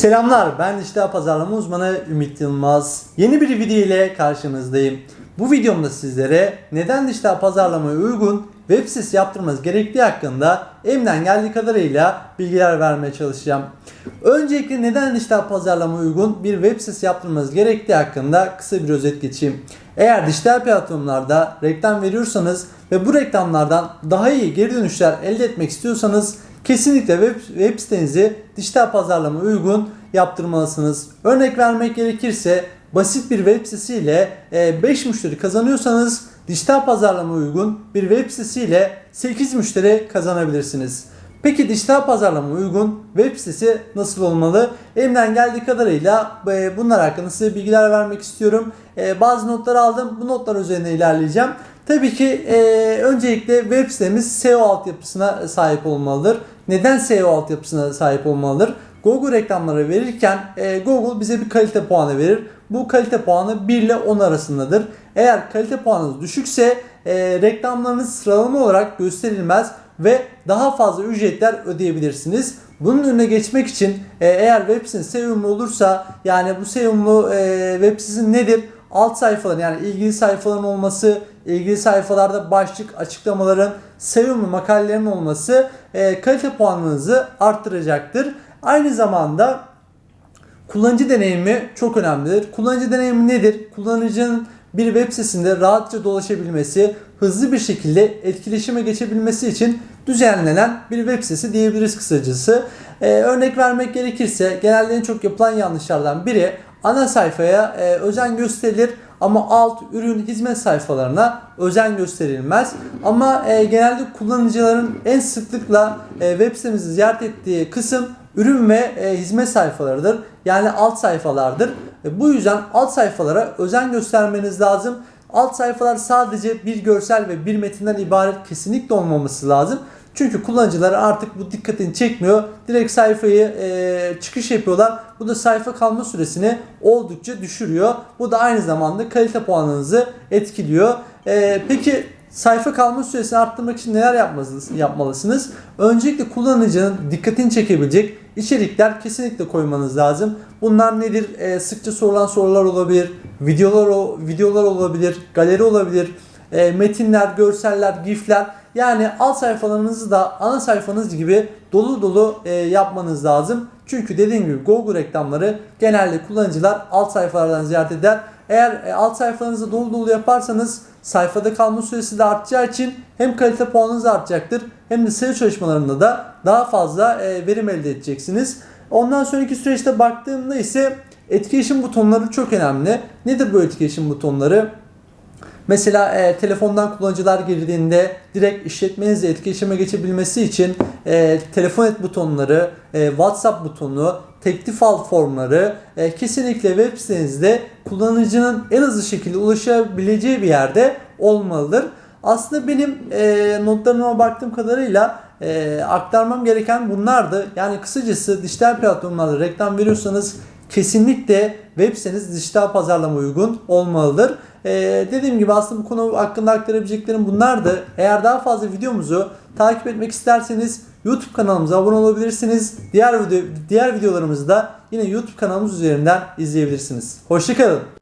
Selamlar, ben dijital pazarlama uzmanı Ümit Yılmaz. Yeni bir video ile karşınızdayım. Bu videomda sizlere neden dijital pazarlamaya uygun web sitesi yaptırmanız gerektiği hakkında elimden geldiği kadarıyla bilgiler vermeye çalışacağım. Öncelikle neden dijital pazarlamaya uygun bir web sitesi yaptırmanız gerektiği hakkında kısa bir özet geçeyim. Eğer dijital platformlarda reklam veriyorsanız ve bu reklamlardan daha iyi geri dönüşler elde etmek istiyorsanız kesinlikle web, web sitenizi dijital pazarlama uygun yaptırmalısınız. Örnek vermek gerekirse basit bir web sitesiyle 5 müşteri kazanıyorsanız dijital pazarlama uygun bir web sitesiyle 8 müşteri kazanabilirsiniz. Peki dijital pazarlama uygun web sitesi nasıl olmalı? Elimden geldiği kadarıyla e, bunlar hakkında size bilgiler vermek istiyorum. E, Bazı notlar aldım. Bu notlar üzerine ilerleyeceğim. Tabii ki e, öncelikle web sitemiz SEO altyapısına sahip olmalıdır. Neden SEO altyapısına sahip olmalıdır? Google reklamları verirken e, Google bize bir kalite puanı verir. Bu kalite puanı 1 ile 10 arasındadır. Eğer kalite puanınız düşükse e, reklamlarınız sıralama olarak gösterilmez ve daha fazla ücretler ödeyebilirsiniz. Bunun önüne geçmek için e, eğer web sitesi SEO'lu olursa yani bu SEO'lu e, web sitesi nedir? Alt sayfaların yani ilgili sayfaların olması, ilgili sayfalarda başlık açıklamaların, SEO'lu makalelerin olması e, kalite puanınızı arttıracaktır. Aynı zamanda kullanıcı deneyimi çok önemlidir. Kullanıcı deneyimi nedir? Kullanıcının bir web sitesinde rahatça dolaşabilmesi, hızlı bir şekilde etkileşime geçebilmesi için düzenlenen bir web sitesi diyebiliriz kısacası. Ee, örnek vermek gerekirse genelde en çok yapılan yanlışlardan biri ana sayfaya e, özen gösterilir ama alt ürün hizmet sayfalarına özen gösterilmez. Ama e, genelde kullanıcıların en sıklıkla e, web sitemizi ziyaret ettiği kısım ürün ve e, hizmet sayfalarıdır. Yani alt sayfalardır. E, bu yüzden alt sayfalara özen göstermeniz lazım. Alt sayfalar sadece bir görsel ve bir metinden ibaret kesinlikle olmaması lazım. Çünkü kullanıcılar artık bu dikkatini çekmiyor. Direkt sayfayı e, çıkış yapıyorlar. Bu da sayfa kalma süresini oldukça düşürüyor. Bu da aynı zamanda kalite puanınızı etkiliyor. E, peki sayfa kalma süresini arttırmak için neler yapmalısınız? Öncelikle kullanıcının dikkatini çekebilecek içerikler kesinlikle koymanız lazım. Bunlar nedir? E, sıkça sorulan sorular olabilir, videolar videolar olabilir, galeri olabilir, e, metinler, görseller, gifler. Yani alt sayfalarınızı da ana sayfanız gibi dolu dolu e, yapmanız lazım. Çünkü dediğim gibi Google reklamları genelde kullanıcılar alt sayfalardan ziyaret eder. Eğer e, alt sayfalarınızı dolu dolu yaparsanız sayfada kalma süresi de artacağı için hem kalite puanınız artacaktır hem de SEO çalışmalarında da daha fazla e, verim elde edeceksiniz. Ondan sonraki süreçte baktığımda ise etkileşim butonları çok önemli. Nedir bu etkileşim butonları? Mesela e, telefondan kullanıcılar girdiğinde direkt işletmenizle etkileşime geçebilmesi için e, telefon et butonları, e, WhatsApp butonu, teklif al formları e, kesinlikle web sitenizde kullanıcının en hızlı şekilde ulaşabileceği bir yerde olmalıdır. Aslında benim e, notlarıma baktığım kadarıyla e, aktarmam gereken bunlardı. Yani kısacası dijital platformlarda reklam veriyorsanız kesinlikle web siteniz dijital pazarlama uygun olmalıdır. Ee, dediğim gibi aslında bu konu hakkında aktarabileceklerim bunlardı. Eğer daha fazla videomuzu takip etmek isterseniz YouTube kanalımıza abone olabilirsiniz. Diğer video diğer videolarımızı da yine YouTube kanalımız üzerinden izleyebilirsiniz. Hoşçakalın.